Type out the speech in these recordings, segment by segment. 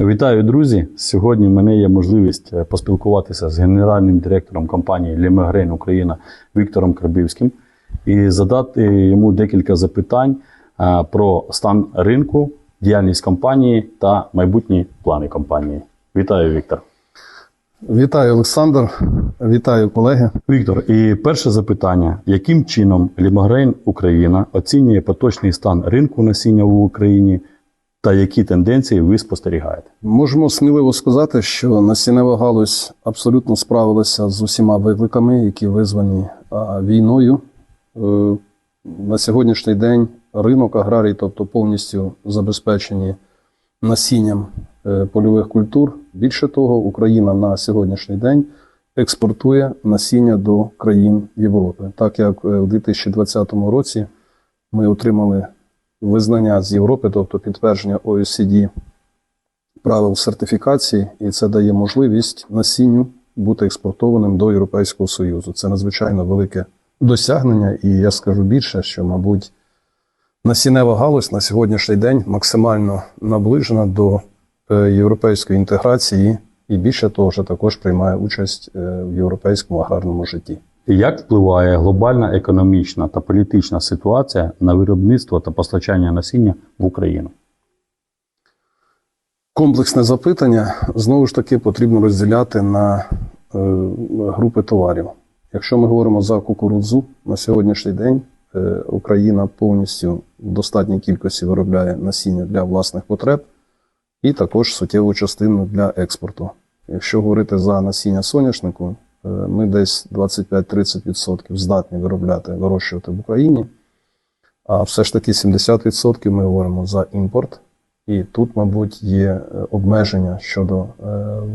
Вітаю, друзі! Сьогодні в мене є можливість е, поспілкуватися з генеральним директором компанії Лімегрейн Україна Віктором Крабівським і задати йому декілька запитань е, про стан ринку, діяльність компанії та майбутні плани компанії. Вітаю, Віктор. Вітаю, Олександр. Вітаю, колеги. Віктор, і перше запитання: яким чином Лімагрейн Україна оцінює поточний стан ринку насіння в Україні та які тенденції ви спостерігаєте? Можемо сміливо сказати, що насіннева галузь абсолютно справилася з усіма викликами, які визвані війною. Е, На сьогоднішній день ринок аграрій, тобто повністю забезпечені насінням е, польових культур. Більше того, Україна на сьогоднішній день експортує насіння до країн Європи, так як е, у 2020 році ми отримали визнання з Європи, тобто підтвердження OECD правил сертифікації, і це дає можливість насінню бути експортованим до Європейського Союзу. Це надзвичайно велике досягнення, і я скажу більше, що, мабуть, насіннева галузь на сьогоднішній день максимально наближена до е, європейської інтеграції, і більше того, що також приймає участь е, в європейському аграрному житті. Як впливає глобальна економічна та політична ситуація на виробництво та постачання насіння в Україну? Комплексне запитання знову ж таки потрібно розділяти на е, групи товарів. Якщо ми говоримо за кукурудзу, на сьогоднішній день е, Україна повністю в достатній кількості виробляє насіння для власних потреб і також суттєву частину для експорту. Якщо говорити за насіння соняшнику, ми десь 25-30% здатні виробляти, вирощувати в Україні, а все ж таки 70% ми говоримо за імпорт. І тут, мабуть, є е, обмеження щодо е,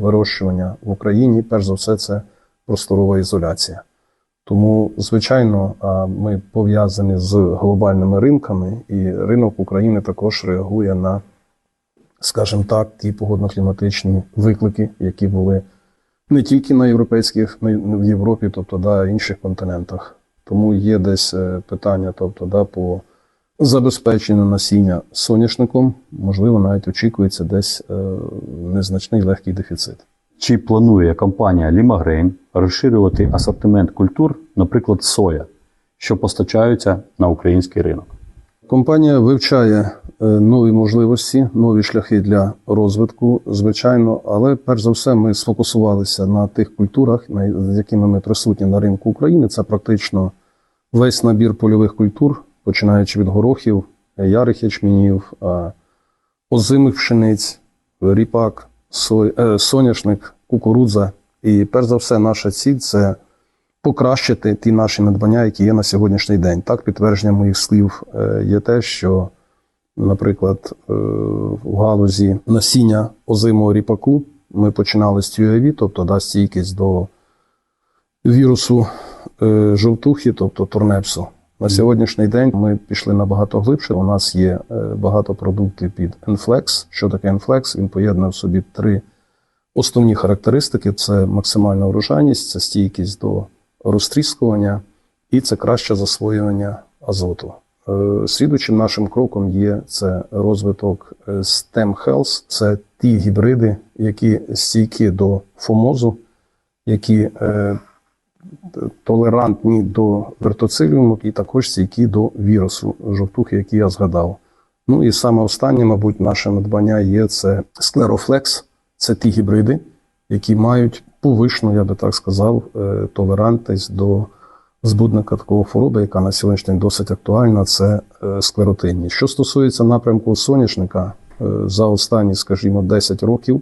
вирощування в Україні. Перш за все, це просторова ізоляція. Тому, звичайно, ми пов'язані з глобальними ринками, і ринок України також реагує на, скажімо так, ті погодно-кліматичні виклики, які були не тільки на європейських, в Європі, тобто да, інших континентах. Тому є десь е, питання, тобто, да, по забезпеченню насіння соняшником, можливо, навіть очікується десь е, незначний легкий дефіцит. Чи планує компанія Лімагрейн розширювати асортимент культур, наприклад, соя, що постачаються на український ринок? Компанія вивчає нові можливості, нові шляхи для розвитку, звичайно, але перш за все ми сфокусувалися на тих культурах, з якими ми присутні на ринку України. Це практично весь набір польових культур, починаючи від горохів, ярих ячменів, озимих пшениць, ріпак, е, соняшник, кукурудза. І перш за все, наша ціль це покращити ті наші надбання, які є на сьогоднішній день. Так, підтвердження моїх слів е, є те, що, наприклад, е, в галузі насіння озимого ріпаку ми починали з TUAV, тобто да, стійкість до вірусу е, жовтухи, тобто турнепсу. На сьогоднішній день ми пішли набагато глибше. У нас є е, багато продуктів під Enflex. Що таке Enflex? Він поєднує в собі три основні характеристики: це максимальна урожайність, це стійкість до розтріскування і це краще засвоювання азоту. Е, Слідуючим нашим кроком є це розвиток е, STEM Health. Це ті гібриди, які стійкі до фомозу, які е, толерантні до вертоциліуму і також стійкі до вірусу жовтухи, який я згадав. Ну і саме останнє, мабуть, наше надбання є це склерофлекс. Це ті гібриди, які мають повишену, я би так сказав, толерантність до збудника такого хвороби, яка на сьогоднішній день досить актуальна, це е, склеротинність. Що стосується напрямку соняшника, е, за останні, скажімо, 10 років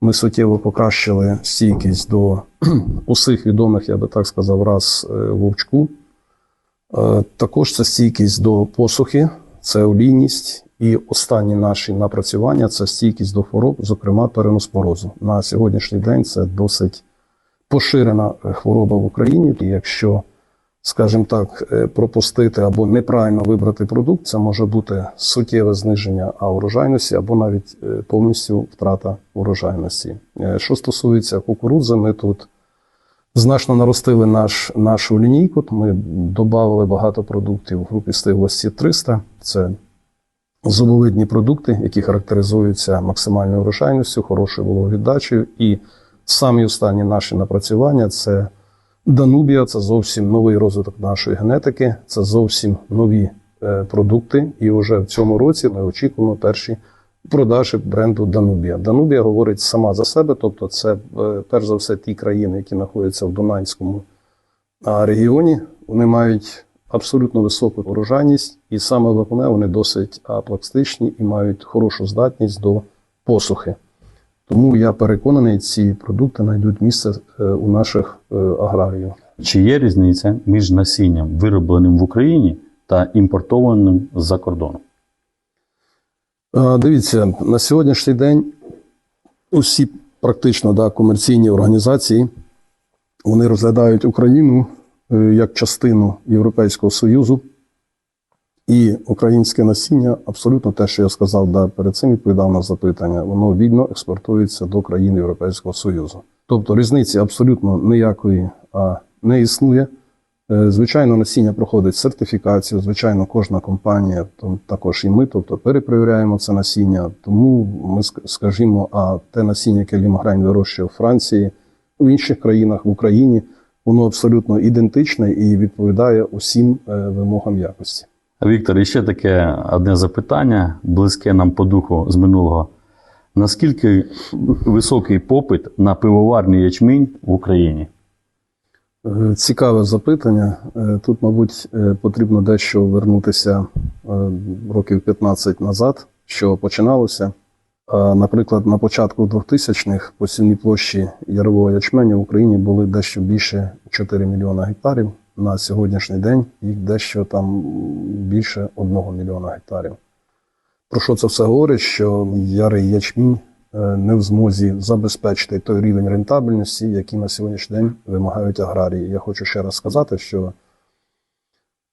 ми суттєво покращили стійкість до усіх відомих, я би так сказав, раз е, вовчку. Також це стійкість до посухи, це олійність. І останні наші напрацювання це стійкість до хвороб, зокрема переноспорозу. На сьогоднішній день це досить поширена хвороба в Україні. І якщо, скажімо так, е, пропустити або неправильно вибрати продукт, це може бути суттєве зниження а урожайності, або навіть е, повністю втрата урожайності. Е, Що стосується кукурудзи, ми тут значно наростили наш, нашу лінійку. Ми додали багато продуктів в групі стиглості 300. Це зубовидні продукти, які характеризуються максимальною врожайністю, хорошою вологовіддачею. І самі останні наші напрацювання це Данубія, це зовсім новий розвиток нашої генетики, це зовсім нові е, продукти. І вже в цьому році ми очікуємо перші продажі бренду Данубія. Данубія говорить сама за себе, тобто це е, перш за все ті країни, які знаходяться в Дунайському регіоні. Вони мають абсолютно високу урожайність, і саме головне, вони досить а, пластичні і мають хорошу здатність до посухи. Тому я переконаний, ці продукти знайдуть місце е, у наших е, аграріїв. Чи є різниця між насінням, виробленим в Україні, та імпортованим з-за кордону? Дивіться, на сьогоднішній день усі практично да, комерційні організації вони розглядають Україну е, як частину Європейського Союзу. І українське насіння, абсолютно те, що я сказав, да, перед цим відповідав на запитання, воно вільно експортується до країн Європейського Союзу. Тобто різниці абсолютно ніякої а, не існує. Е, Звичайно, насіння проходить сертифікацію. Звичайно, кожна компанія, також і ми, тобто перепровіряємо це насіння. Тому ми скажімо, а те насіння, яке Лімаграйн вирощує в Франції, в інших країнах, в Україні, воно абсолютно ідентичне і відповідає усім е, вимогам якості. Віктор, ще таке одне запитання, близьке нам по духу з минулого. Наскільки високий попит на пивоварний ячмінь в Україні? Е, Цікаве запитання. Е, Тут, мабуть, е, потрібно дещо вернутися років 15 назад, що починалося. Наприклад, на початку 2000-х посівні площі ярового ячменю в Україні були дещо більше 4 мільйона гектарів. На сьогоднішній день їх дещо там більше 1 мільйона гектарів. Про що це все говорить? Що ярий ячмінь е, не в змозі забезпечити той рівень рентабельності, який на сьогоднішній день вимагають аграрії. Я хочу ще раз сказати, що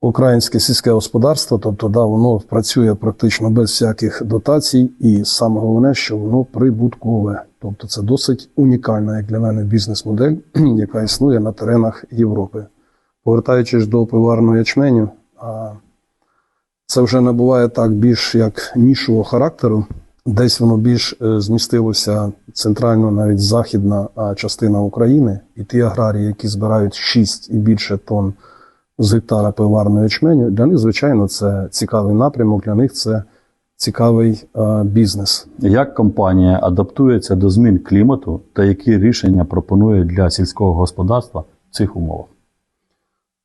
українське сільське господарство, тобто да, воно працює практично без всяких дотацій, і саме головне, що воно прибуткове. Тобто це досить унікальна, як для мене, бізнес-модель, яка існує на теренах Європи. Повертаючись до пиварного ячменю, це вже набуває так більш як нішового характеру. Десь воно більш е, змістилося центрально, навіть західна частина України, і ті аграрії, які збирають 6 і більше тонн з гектара пиварного ячменю, для них, звичайно, це цікавий напрямок, для них це цікавий бізнес. Як компанія адаптується до змін клімату та які рішення пропонує для сільського господарства в цих умовах?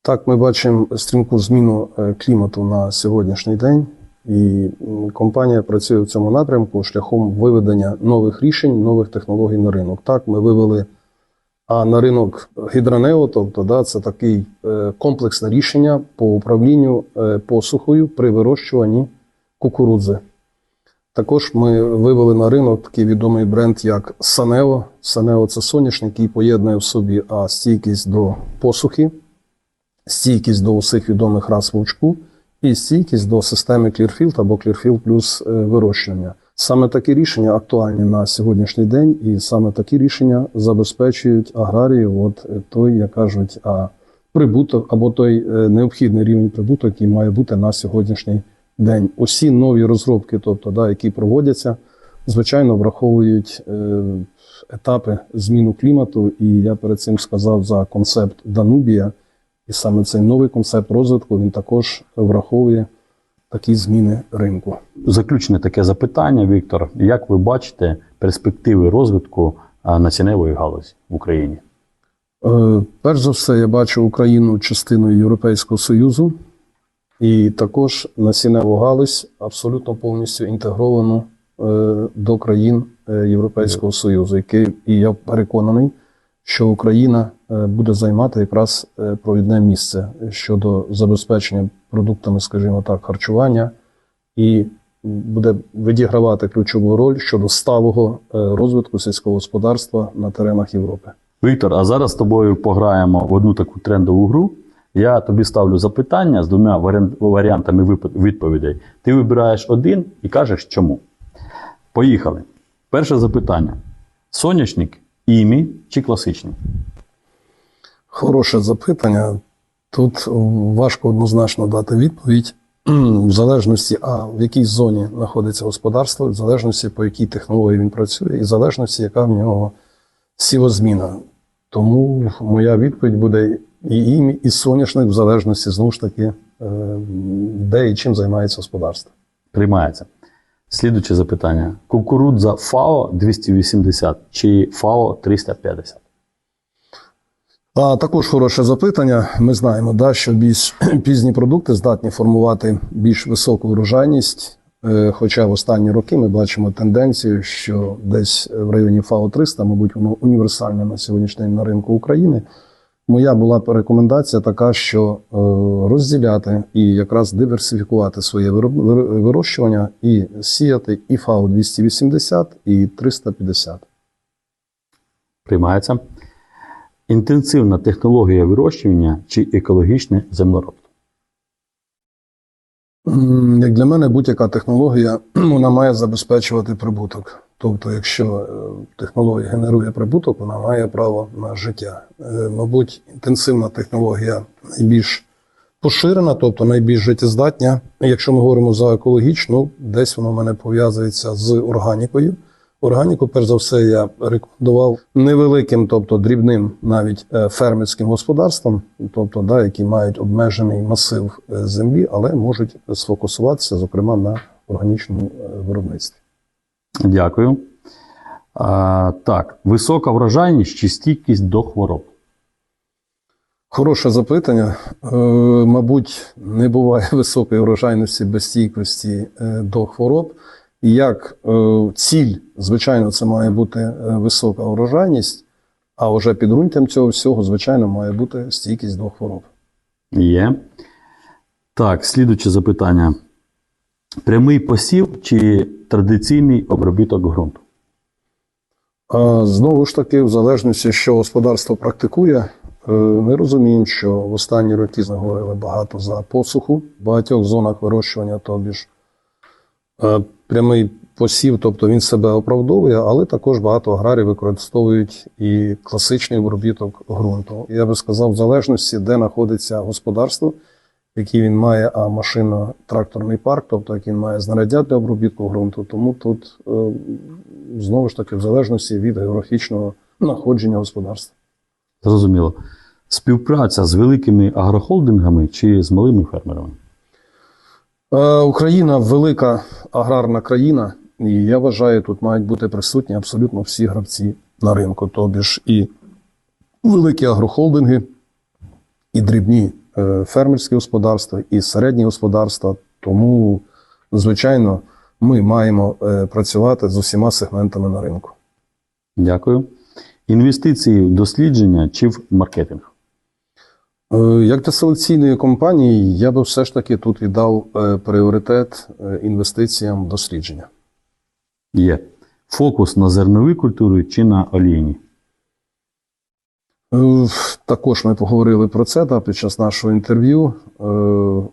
Так, ми бачимо стрімку зміну е, клімату на сьогоднішній день, і компанія працює в цьому напрямку шляхом виведення нових рішень, нових технологій на ринок. Так, ми вивели а на ринок гідронео, тобто да, це такий е, комплексне рішення по управлінню е, посухою при вирощуванні кукурудзи. Також ми вивели на ринок такий відомий бренд, як Санео. Санео це соняшник, який поєднує в собі а, стійкість до посухи, стійкість до усіх відомих рас вовчку і стійкість до системи Clearfield або Clearfield плюс е, вирощування. Саме такі рішення актуальні на сьогоднішній день, і саме такі рішення забезпечують аграрії, от е, той, як кажуть, а, прибуток або той е, необхідний рівень прибутку, який має бути на сьогоднішній день. Усі нові розробки, тобто, да, які проводяться, звичайно, враховують етапи зміну клімату. І я перед цим сказав за концепт Данубія. І саме цей новий концепт розвитку він також враховує такі зміни ринку. Заключне таке запитання, Віктор. Як ви бачите перспективи розвитку насінневої галузі в Україні? Е, Перш за все, я бачу Україну частиною Європейського Союзу, і також насінневу галузь абсолютно повністю інтегровану е, до країн е, Європейського Союзу, який, і я переконаний, що Україна буде займати якраз е, провідне місце щодо забезпечення продуктами, скажімо так, харчування, і буде відігравати ключову роль щодо сталого е, розвитку сільського господарства на теренах Європи. Віктор, а зараз з тобою пограємо в одну таку трендову гру. Я тобі ставлю запитання з двома варіантами відповідей. Ти вибираєш один і кажеш чому. Поїхали. Перше запитання: соняшник, імі чи класичний? Хороше запитання. Тут важко однозначно дати відповідь. в залежності, а в якій зоні знаходиться господарство, в залежності по якій технології він працює, і в залежності, яка в нього сівозміна. Тому моя відповідь буде і імі, і соняшник, в залежності знову ж таки, е, де і чим займається господарство. Приймається. Слідуюче запитання: кукурудза ФАО 280 чи ФАО 350? А також хороше запитання. Ми знаємо, да, що більш пізні продукти здатні формувати більш високу врожайність. Е, Хоча в останні роки ми бачимо тенденцію, що десь в районі ФАО 300, мабуть, воно універсальне на сьогоднішній день на ринку України. Моя була рекомендація така, що е, розділяти і якраз диверсифікувати своє вирощування і сіяти і ФАО 280, і 350. Приймається. Інтенсивна технологія вирощування чи екологічне землеробство? Як для мене, будь-яка технологія вона має забезпечувати прибуток. Тобто, якщо е, технологія генерує прибуток, вона має право на життя. Е, Мабуть, інтенсивна технологія найбільш поширена, тобто найбільш життєздатня. Якщо ми говоримо за екологічну, десь воно в мене пов'язується з органікою. Органіку, перш за все, я рекомендував невеликим, тобто дрібним, навіть е, фермерським господарствам, тобто, да, які мають обмежений масив е, землі, але можуть сфокусуватися, зокрема, на органічному е, виробництві. Дякую. А, так, висока врожайність чи стійкість до хвороб? Хороше запитання. Е, Мабуть, не буває високої врожайності без стійкості до хвороб. І Як е, ціль, звичайно, це має бути е, висока врожайність, а вже підґрунтям цього всього, звичайно, має бути стійкість до хвороб. Є. Так, слідуче запитання. Прямий посів чи традиційний обробіток ґрунту? Знову ж таки, в залежності, що господарство практикує, е, ми розуміємо, що в останні роки заговорили багато за посуху. В багатьох зонах вирощування, тобі ж прямий посів, тобто він себе оправдовує, але також багато аграрів використовують і класичний обробіток ґрунту. Я би сказав, в залежності, де знаходиться господарство, який він має, а машинно-тракторний парк, тобто який він має знаряддя для обробітку ґрунту. Тому тут е, знову ж таки в залежності від географічного знаходження господарства. Зрозуміло. Співпраця з великими агрохолдингами чи з малими фермерами? Е, Україна велика аграрна країна, і я вважаю, тут мають бути присутні абсолютно всі гравці на ринку, тобі ж і великі агрохолдинги, і дрібні е, фермерські господарства, і середні господарства. Тому, звичайно, ми маємо е, працювати з усіма сегментами на ринку. Дякую. Інвестиції в дослідження чи в маркетинг? Е, Як для селекційної компанії, я би все ж таки тут віддав е, пріоритет е, інвестиціям в дослідження. Є. Фокус на зернові культури чи на олійні? Також ми поговорили про це да, під час нашого інтерв'ю.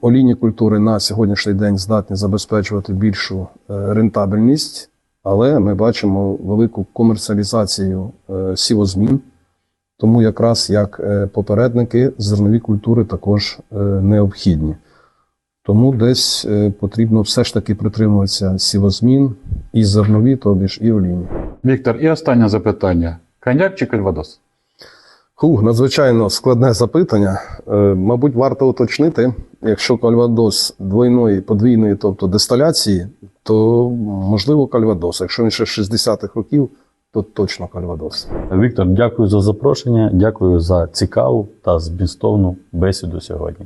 Олійні культури на сьогоднішній день здатні забезпечувати більшу рентабельність, але ми бачимо велику комерціалізацію сівозмін. Тому якраз як е, попередники зернові культури також е, необхідні. Тому десь е, потрібно все ж таки притримуватися сівозмін і зернові, тобі ж і олійні. Віктор, і останнє запитання: коньяк чи кальвадос? Хух, надзвичайно складне запитання. Мабуть, варто уточнити, якщо кальвадос двойної, подвійної, тобто дистиляції, то можливо кальвадос. Якщо він ще з 60-х років, то точно кальвадос. Віктор, дякую за запрошення, дякую за цікаву та змістовну бесіду сьогодні.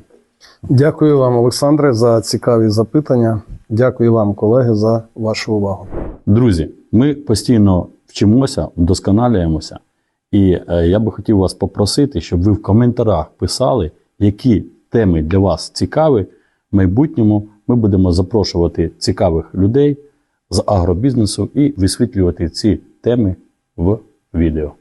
Дякую вам, Олександре, за цікаві запитання. Дякую вам, колеги, за вашу увагу. Друзі, ми постійно вчимося, вдосконалюємося. І е, я би хотів вас попросити, щоб ви в коментарях писали, які теми для вас цікаві. В майбутньому ми будемо запрошувати цікавих людей з агробізнесу і висвітлювати ці теми в відео.